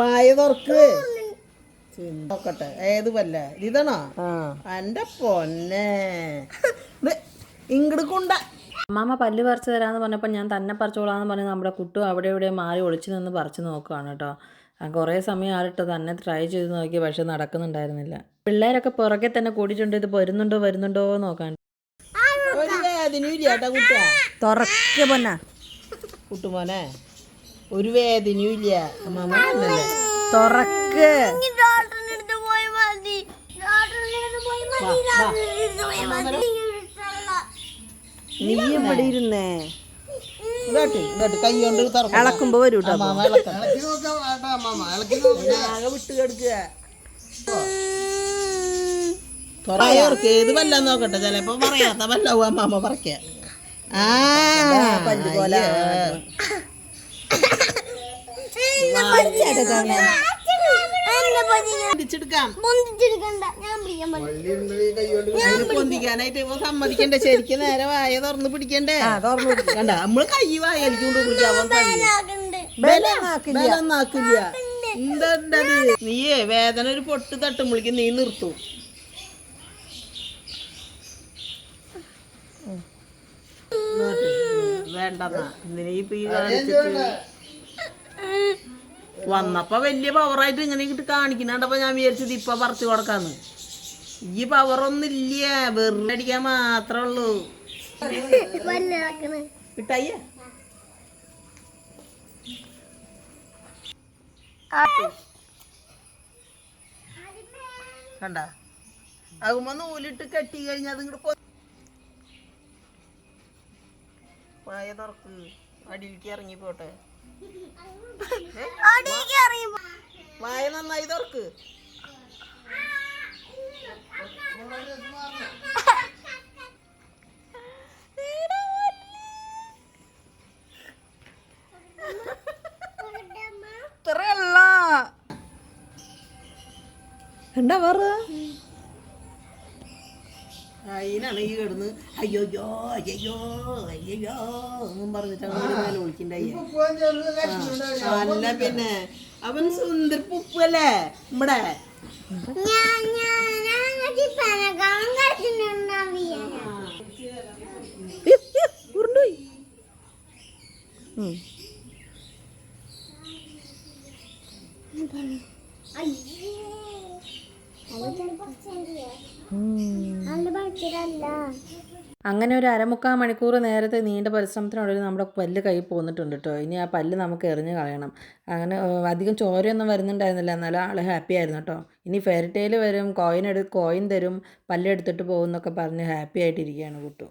വായ തുറക്ക്. നോക്കട്ടെ ഏത് പല്ല? ഇതാണോ? എന്റെ പൊന്നെ. ഇങ്ങോട്ട് കൊണ്ട. അമ്മാമ്മ പല്ല് പറിച്ചു തരാന്ന് പറഞ്ഞപ്പോൾ ഞാൻ തന്നെ പറിച്ചോളാന്ന് പറഞ്ഞ് നമ്മുടെ കുട്ടു അവിടെ ഇവിടെ മാറി ഒളിച്ചു നിന്ന് പറിച്ചു നോക്കുവാണ് കേട്ടോ. കുറേ സമയം ആളിട്ട് തന്നെ ട്രൈ ചെയ്ത് നോക്കി പക്ഷെ നടക്കുന്നുണ്ടായിരുന്നില്ല. പിള്ളേരൊക്കെ പുറകെ തന്നെ കൂടിയിട്ടുണ്ട് ഇത് വരുന്നുണ്ടോ വരുന്നുണ്ടോ നോക്കാൻ ഒരു വേദനയും ഇല്ല കേട്ടാ കുട്ട തുറക്ക്. പൊന്ന കുട്ടുമോനെ ഒരു വേദനയും ഇല്ല അമ്മാമ തുറക്ക് നീ ഇവിടെ ഇരുന്നേ. ഇളക്കുമ്പോ വരൂ കേട്ടോ വിട്ട് കിടക്കുക തുറയോർക്ക് ഏത് വല്ല നോക്കട്ടെ ചിലപ്പോ പറയാത്ത വല്ലാവും അമ്മാമ പറക്ക ആ പല്ല് പോലെ. പിടിച്ചെടുക്കാം പൊന്തിച്ചെടുക്കണ്ട. ഞാൻ പിടിക്കാൻ പറ്റും അതിന് പൊന്തിക്കാനായിട്ട് ഇപ്പൊ സമ്മതിക്കണ്ടേ? ശരിക്കും നേരെ വായ തുറന്ന് പിടിക്കണ്ടേ? കണ്ട നമ്മൾ കൈ വായ എനിക്ക് കൊണ്ട് പിടിക്കാൻ അവൻ തള്ളി. ബലന്നാക്കില്ല എന്താണ്ടത് നീയേ വേദന ഒരു പൊട്ട് തട്ടുമ്പോഴേക്കും നീ നിർത്തും ഇങ്ങോട്ട്. വേണ്ടെന്നാ. എന്തിനാ ഇപ്പൊ ഈ കാണിച്ചിട്ട്? വന്നപ്പോ വലിയ പവറായിട്ട് ഇങ്ങനെ ഇങ്ങോട്ട് കാണിക്കണണ്ടപ്പോ ഞാൻ വിചാരിച്ചത് ഇപ്പൊ പറിച്ചു കൊടുക്കാന്ന്. ഈ പവറൊന്നും ഇല്ല? വെറുതെ അടിക്കാൻ മാത്രമേ ഉള്ളൂ. കിട്ടായ്യ കണ്ട? ആകുമ്പോ നൂലിട്ട് കെട്ടി കഴിഞ്ഞാൽ അത് പായ തുറക്ക് അടിയിലേക്ക് ഇറങ്ങി പോട്ടെ. വായ നന്നായി തുറക്ക്. ഇത്രയല്ല. എന്താ പറ അതിനാണ് ഈ കിടന്ന് അയ്യോയ്യോ അയ്യോ അയ്യോ എന്നും പറഞ്ഞിട്ടാണ് മേലെ വിളിക്കണ്ടായി അല്ല പിന്നെ. അവൻ സുന്ദർ പുപ്പല്ലേ ഇവിടെ ഞാൻ ഞാൻ അങ്ങനെ ഒരു അരമുക്കാൽ മണിക്കൂർ നേരത്തെ നീണ്ട പരിശ്രമത്തിനൊടുവിൽ നമ്മുടെ പല്ല് കൈ പോന്നിട്ടുണ്ട് കേട്ടോ ഇനി ആ പല്ല് നമുക്ക് എറിഞ്ഞ് കളയണം. അങ്ങനെ അധികം ചോരയൊന്നും വരുന്നുണ്ടായിരുന്നില്ല. എന്നാലും ആൾ ഹാപ്പി ആയിരുന്നു കേട്ടോ ഇനി ഫെയർ വരും കോയിൻ എടു കോയിൻ തരും പല്ലെടുത്തിട്ട് പോകുമെന്നൊക്കെ പറഞ്ഞ് ഹാപ്പി ആയിട്ടിരിക്കുകയാണ് കുട്ടു.